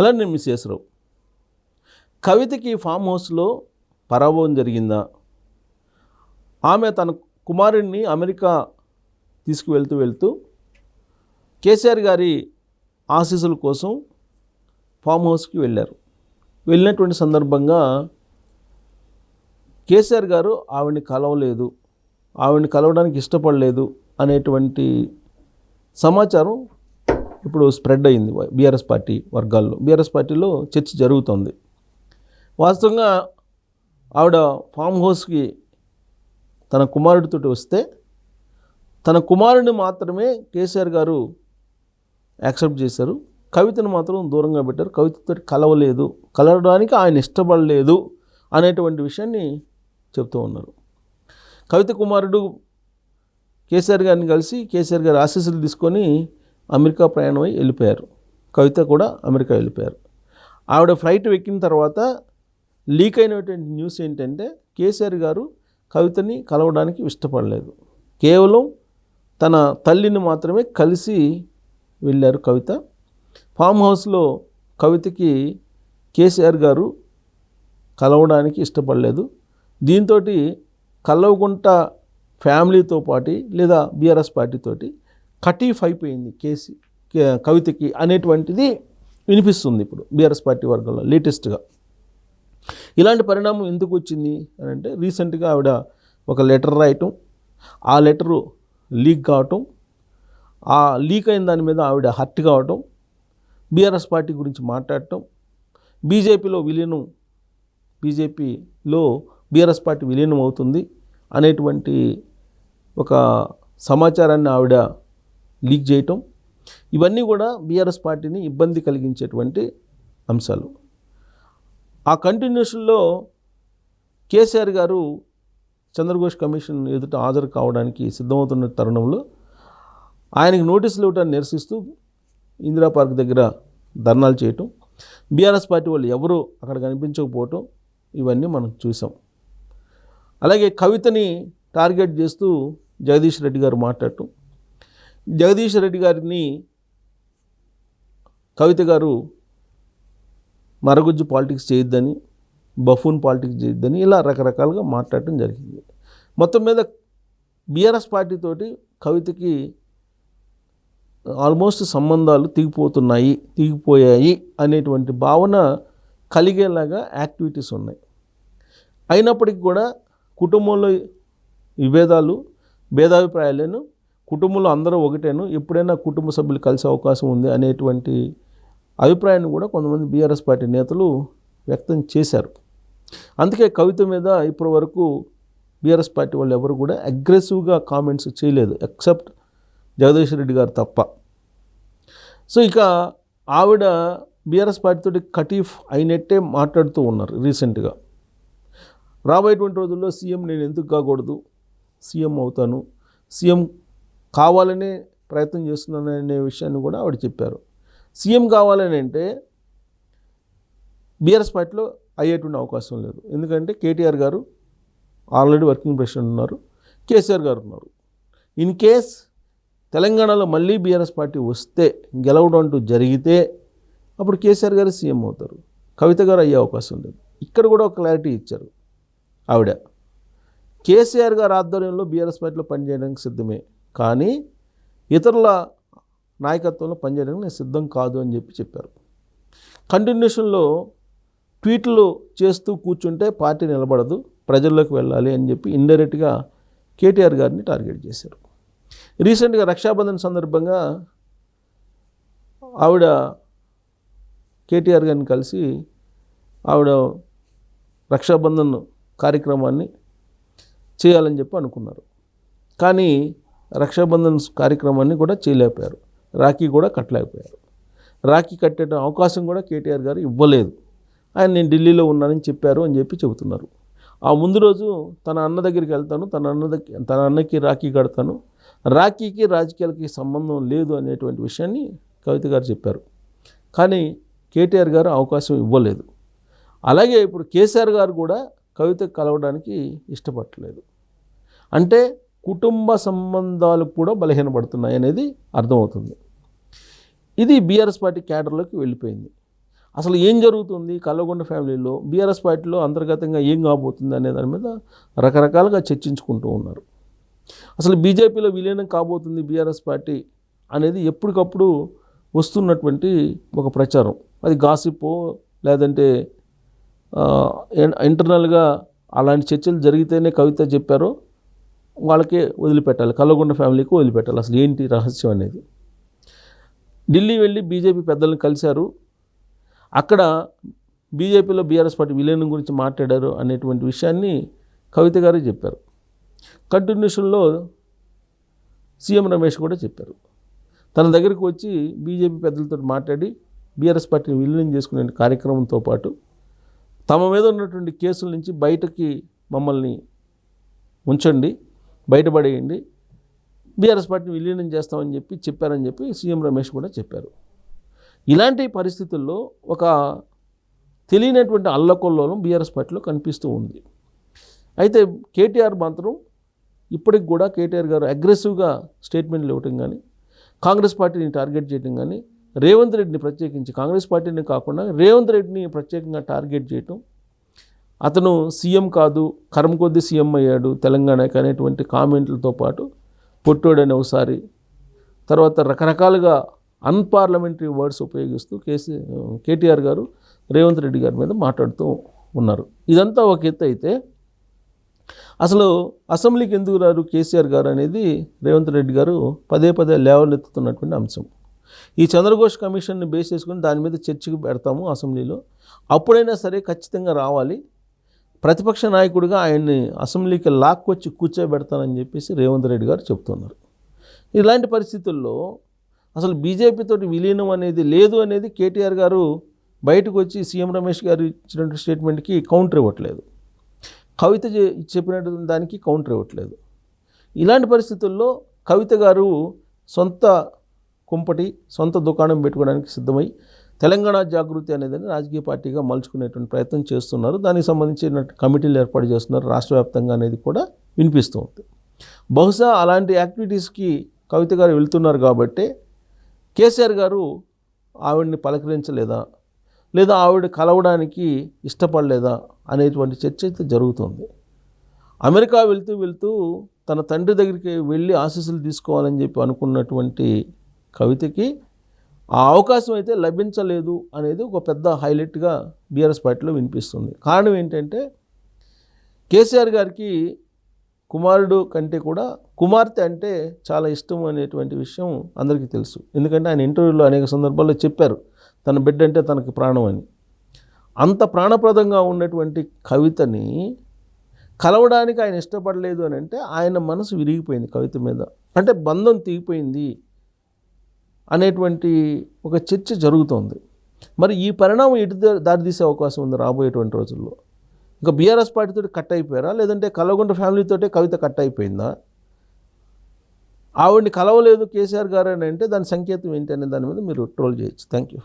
అలా నేను miss చేసరావు కవితకి form హౌస్లో పరాభవం జరిగిందా? ఆమె తన కుమారుడిని అమెరికా తీసుకువెళ్తూ వెళ్తూ కేసీఆర్ గారి ఆశీస్సుల కోసం ఫామ్ హౌస్కి వెళ్ళారు. వెళ్ళినటువంటి సందర్భంగా కేసీఆర్ గారు ఆవిడని కలవలేదు ఆవిడని కలవడానికి ఇష్టపడలేదు అనేటువంటి సమాచారం ఇప్పుడు స్ప్రెడ్ అయింది బీఆర్ఎస్ పార్టీ వర్గాల్లో. బీఆర్ఎస్ పార్టీలో చర్చ జరుగుతుంది. వాస్తవంగా ఆవిడ ఫామ్ హౌస్కి తన కుమారుడితో వస్తే తన కుమారుడిని మాత్రమే కేసీఆర్ గారు యాక్సెప్ట్ చేశారు. కవితను మాత్రం దూరంగా పెట్టారు. కవితతో కలవలేదు. కలవడానికి ఆయన ఇష్టపడలేదు అనేటువంటి విషయాన్ని చెప్తూ ఉన్నారు. కవిత కుమారుడు కేసీఆర్ గారిని కలిసి కేసీఆర్ గారి ఆశీస్సులు తీసుకొని అమెరికా ప్రయాణమై వెళ్ళిపోయారు. కవిత కూడా అమెరికా వెళ్ళిపోయారు. ఆవిడ ఫ్లైట్ ఎక్కిన తర్వాత లీక్ అయినటువంటి న్యూస్ ఏంటంటే కేసీఆర్ గారు కవితని కలవడానికి ఇష్టపడలేదు. కేవలం తన తల్లిని మాత్రమే కలిసి వెళ్ళారు కవిత. ఫామ్ హౌస్లో కవితకి కేసీఆర్ గారు కలవడానికి ఇష్టపడలేదు. దీంతో కలవకుంట ఫ్యామిలీతో పాటి లేదా బీఆర్ఎస్ పార్టీతోటి కటీఫ్ అయిపోయింది కేసీ కే- కవితకి అనేటువంటిది వినిపిస్తుంది ఇప్పుడు బీఆర్ఎస్ పార్టీ వర్గంలో లేటెస్ట్గా. ఇలాంటి పరిణామం ఎందుకు వచ్చింది అని అంటే రీసెంట్గా ఆవిడ ఒక లెటర్ రాయటం ఆ లెటరు లీక్ కావటం ఆ లీక్ అయిన దాని మీద ఆవిడ హర్ట్ కావటం బీఆర్ఎస్ పార్టీ గురించి మాట్లాడటం బీజేపీలో విలీనం బీజేపీలో బీఆర్ఎస్ పార్టీ విలీనం అవుతుంది అనేటువంటి ఒక సమాచారాన్ని ఆవిడ లీక్ చేయటం. ఇవన్నీ కూడా బీఆర్ఎస్ పార్టీని ఇబ్బంది కలిగించేటువంటి అంశాలు. ఆ కంటిన్యూషన్లో కేసీఆర్ గారు చంద్రఘోష్ కమిషన్ ఎదుట హాజరు కావడానికి సిద్ధమవుతున్న తరుణంలో ఆయనకి నోటీసులు ఇవ్వటాన్ని నిరసిస్తూ ఇందిరా పార్క్ దగ్గర ధర్నాలు చేయటం బీఆర్ఎస్ పార్టీ వాళ్ళు ఎవరు అక్కడ కనిపించకపోవటం ఇవన్నీ మనం చూసాం. అలాగే కవితని టార్గెట్ చేస్తూ జగదీష్ రెడ్డి గారు మాట్లాడటం జగదీష్ రెడ్డి గారిని కవిత గారు మరగుజ్జు పాలిటిక్స్ చేయొద్దని బఫూన్ పాలిటిక్స్ చేయొద్దని ఇలా రకరకాలుగా మాట్లాడటం జరిగింది. మొత్తం మీద బీఆర్ఎస్ పార్టీతోటి కవితకి ఆల్మోస్ట్ సంబంధాలు తెగిపోతున్నాయి తెగిపోయాయి అనేటువంటి భావన కలిగేలాగా యాక్టివిటీస్ ఉన్నాయి. అయినప్పటికీ కూడా కుటుంబంలో విభేదాలు భేదాభిప్రాయాలను కుటుంబంలో అందరూ ఒకటేను ఎప్పుడైనా కుటుంబ సభ్యులు కలిసే అవకాశం ఉంది అనేటువంటి అభిప్రాయాన్ని కూడా కొంతమంది బీఆర్ఎస్ పార్టీ నేతలు వ్యక్తం చేశారు. అందుకే కవిత మీద ఇప్పటి వరకు బీఆర్ఎస్ పార్టీ వాళ్ళు ఎవరు కూడా అగ్రెసివ్గా కామెంట్స్ చేయలేదు ఎక్సెప్ట్ జగదీష్ రెడ్డి గారు తప్ప. సో ఇక ఆవిడ బీఆర్ఎస్ పార్టీతో కటీఫ్ అయినట్టే మాట్లాడుతూ ఉన్నారు రీసెంట్గా. రాబోయేటువంటి రోజుల్లో సీఎం నేను ఎందుకు కాకూడదు? సీఎం అవుతాను. సీఎం కావాలనే ప్రయత్నం చేస్తున్నాననే అనే విషయాన్ని కూడా ఆవిడ చెప్పారు. సీఎం కావాలని అంటే బీఆర్ఎస్ పార్టీలో అయ్యేటువంటి అవకాశం లేదు. ఎందుకంటే కేటీఆర్ గారు ఆల్రెడీ వర్కింగ్ ప్రెసిడెంట్ ఉన్నారు కేసీఆర్ గారు ఉన్నారు. ఇన్ కేస్ తెలంగాణలో మళ్ళీ బీఆర్ఎస్ పార్టీ వస్తే గెలవడం అంటూ జరిగితే అప్పుడు కేసీఆర్ గారు సీఎం అవుతారు. కవిత గారు అయ్యే అవకాశం లేదు. ఇక్కడ కూడా ఒక క్లారిటీ ఇచ్చారు ఆవిడ. కేసీఆర్ గారు ఆధ్వర్యంలో బీఆర్ఎస్ పార్టీలో పనిచేయడానికి సిద్ధమే. కానీ ఇతరుల నాయకత్వంలో పనిచేయడానికి నేను సిద్ధం కాదు అని చెప్పి చెప్పారు. కంటిన్యూషన్లో ట్వీట్లు చేస్తూ కూర్చుంటే పార్టీ నిలబడదు ప్రజల్లోకి వెళ్ళాలి అని చెప్పి ఇండైరెక్ట్గా కేటీఆర్ గారిని టార్గెట్ చేశారు. రీసెంట్గా రక్షాబంధన్ సందర్భంగా ఆవిడ కేటీఆర్ గారిని కలిసి ఆవిడ రక్షాబంధన్ కార్యక్రమాన్ని చేయాలని చెప్పి అనుకున్నారు. కానీ రక్షాబంధన్ కార్యక్రమాన్ని కూడా చేయలేకపోయారు. రాఖీ కూడా కట్టలేకపోయారు. రాఖీ కట్టే అవకాశం కూడా కేటీఆర్ గారు ఇవ్వలేదు. ఆయన నేను ఢిల్లీలో ఉన్నానని చెప్పారు అని చెప్పి చెబుతున్నారు. ఆ ముందు రోజు తన అన్న దగ్గరికి వెళ్తాను తన అన్న దగ్గర తన అన్నకి రాఖీ కడతాను. రాఖీకి రాజకీయాలకి సంబంధం లేదు అనేటువంటి విషయాన్ని కవిత గారు చెప్పారు. కానీ కేటీఆర్ గారు అవకాశం ఇవ్వలేదు. అలాగే ఇప్పుడు కేసీఆర్ గారు కూడా కవిత కలవడానికి ఇష్టపడలేదు. అంటే కుటుంబ సంబంధాలు కూడా బలహీనపడుతున్నాయి అనేది అర్థమవుతుంది. ఇది బీఆర్ఎస్ పార్టీ క్యాడర్లోకి వెళ్ళిపోయింది. అసలు ఏం జరుగుతుంది? కల్లగొండ ఫ్యామిలీలో బీఆర్ఎస్ పార్టీలో అంతర్గతంగా ఏం కాబోతుంది అనే దాని మీద రకరకాలుగా చర్చించుకుంటూ ఉన్నారు. అసలు బీజేపీలో విలీనం కాబోతుంది బీఆర్ఎస్ పార్టీ అనేది ఎప్పటికప్పుడు వస్తున్నటువంటి ఒక ప్రచారం. అది గాసిపో లేదంటే ఇంటర్నల్గా అలాంటి చర్చలు జరిగితేనే కవిత చెప్పారో వాళ్ళకే వదిలిపెట్టాలి కల్లగొండ ఫ్యామిలీకి వదిలిపెట్టాలి. అసలు ఏంటి రహస్యం అనేది? ఢిల్లీ వెళ్ళి బీజేపీ పెద్దలను కలిశారు. అక్కడ బీజేపీలో బీఆర్ఎస్ పార్టీ విలీనం గురించి మాట్లాడారు అనేటువంటి విషయాన్ని కవిత గారు చెప్పారు. కంటిన్యూషన్లో సీఎం రమేష్ కూడా చెప్పారు. తన దగ్గరికి వచ్చి బీజేపీ పెద్దలతో మాట్లాడి బీఆర్ఎస్ పార్టీని విలీనం చేసుకునే కార్యక్రమంతో పాటు తమ మీద ఉన్నటువంటి కేసుల నుంచి బయటకి మమ్మల్ని ఉంచండి. బయటపడేయండి. బీఆర్ఎస్ పార్టీని విలీనం చేస్తామని చెప్పి చెప్పారని చెప్పి సీఎం రమేష్ కూడా చెప్పారు. ఇలాంటి పరిస్థితుల్లో ఒక తెలియనటువంటి అల్లకొల్లోలం బీఆర్ఎస్ పార్టీలో కనిపిస్తూ ఉంది. అయితే కేటీఆర్ మాత్రం ఇప్పటికి కూడా కేటీఆర్ గారు అగ్రెసివ్గా స్టేట్మెంట్లు ఇవ్వటం కానీ కాంగ్రెస్ పార్టీని టార్గెట్ చేయడం కానీ రేవంత్ రెడ్డిని ప్రత్యేకించి కాంగ్రెస్ పార్టీని కాకుండా రేవంత్ రెడ్డిని ప్రత్యేకంగా టార్గెట్ చేయటం అతను సీఎం కాదు కరం కొద్ది సీఎం అయ్యాడు తెలంగాణకి అనేటువంటి కామెంట్లతో పాటు పొట్టోడని ఒకసారి. తర్వాత రకరకాలుగా అన్పార్లమెంటరీ వర్డ్స్ ఉపయోగిస్తూ కేసీ కేటీఆర్ గారు రేవంత్ రెడ్డి గారి మీద మాట్లాడుతూ ఉన్నారు. ఇదంతా ఒక ఎత్తు అయితే అసలు అసెంబ్లీకి ఎందుకు రారు కేసీఆర్ గారు అనేది రేవంత్ రెడ్డి గారు పదే పదే లేవనెత్తుతున్నటువంటి అంశం. ఈ చంద్రఘోష్ కమిషన్ని బేస్ చేసుకుని దాని మీద చర్చకు పెడతాము అసెంబ్లీలో. అప్పుడైనా సరే ఖచ్చితంగా రావాలి. ప్రతిపక్ష నాయకుడిగా ఆయన్ని అసెంబ్లీకి లాక్కొచ్చి కూర్చోబెడతానని చెప్పేసి రేవంత్ రెడ్డి గారు చెప్తున్నారు. ఇలాంటి పరిస్థితుల్లో అసలు బీజేపీతోటి విలీనం అనేది లేదు అనేది కేటీఆర్ గారు బయటకు వచ్చి సీఎం రమేష్ గారు ఇచ్చినటువంటి స్టేట్మెంట్కి కౌంటర్ ఇవ్వట్లేదు. కవిత చెప్పినటువంటి దానికి కౌంటర్ ఇవ్వట్లేదు. ఇలాంటి పరిస్థితుల్లో కవిత గారు సొంత కుంపటి సొంత దుకాణం పెట్టుకోవడానికి సిద్ధమై తెలంగాణ జాగృతి అనేది రాజకీయ పార్టీగా మలుచుకునేటువంటి ప్రయత్నం చేస్తున్నారు. దానికి సంబంధించిన కమిటీలు ఏర్పాటు చేస్తున్నారు. రాష్ట్ర వ్యాప్తంగా అనేది కూడా వినిపిస్తూ ఉంది. బహుశా అలాంటి యాక్టివిటీస్కి కవిత గారు వెళ్తున్నారు కాబట్టి కేసీఆర్ గారు ఆవిడని పలకరించలేదా? లేదా ఆవిడ కలవడానికి ఇష్టపడలేదా? అనేటువంటి చర్చ అయితే జరుగుతుంది. అమెరికా వెళ్తూ వెళ్తూ తన తండ్రి దగ్గరికి వెళ్ళి ఆశీస్సులు తీసుకోవాలని చెప్పి అనుకున్నటువంటి కవితకి ఆ అవకాశం అయితే లభించలేదు అనేది ఒక పెద్ద హైలైట్గా బీఆర్ఎస్ పార్టీలో వినిపిస్తుంది. కారణం ఏంటంటే కేసీఆర్ గారికి కుమారుడు కంటే కూడా కుమార్తె అంటే చాలా ఇష్టం అనేటువంటి విషయం అందరికీ తెలుసు. ఎందుకంటే ఆయన ఇంటర్వ్యూలో అనేక సందర్భాల్లో చెప్పారు తన బిడ్డ అంటే తనకి ప్రాణం అని. అంత ప్రాణప్రదంగా ఉన్నటువంటి కవితని కలవడానికి ఆయన ఇష్టపడలేదు అని అంటే ఆయన మనసు విరిగిపోయింది కవిత మీద. అంటే బంధం తెగిపోయింది అనేటువంటి ఒక చర్చ జరుగుతోంది. మరి ఈ పరిణామం ఎటు దారితీసే అవకాశం ఉంది రాబోయేటువంటి రోజుల్లో? ఇంకా బీఆర్ఎస్ పార్టీతో కట్ అయిపోయారా? లేదంటే కలవగుంట ఫ్యామిలీతోటే కవిత కట్ అయిపోయిందా? ఆవిడ్ని కలవలేదు కేసీఆర్ గారు అని అంటే దాని సంకేతం ఏంటి అనే దాని మీద మీరు ట్రోల్ చేయొచ్చు. Thank you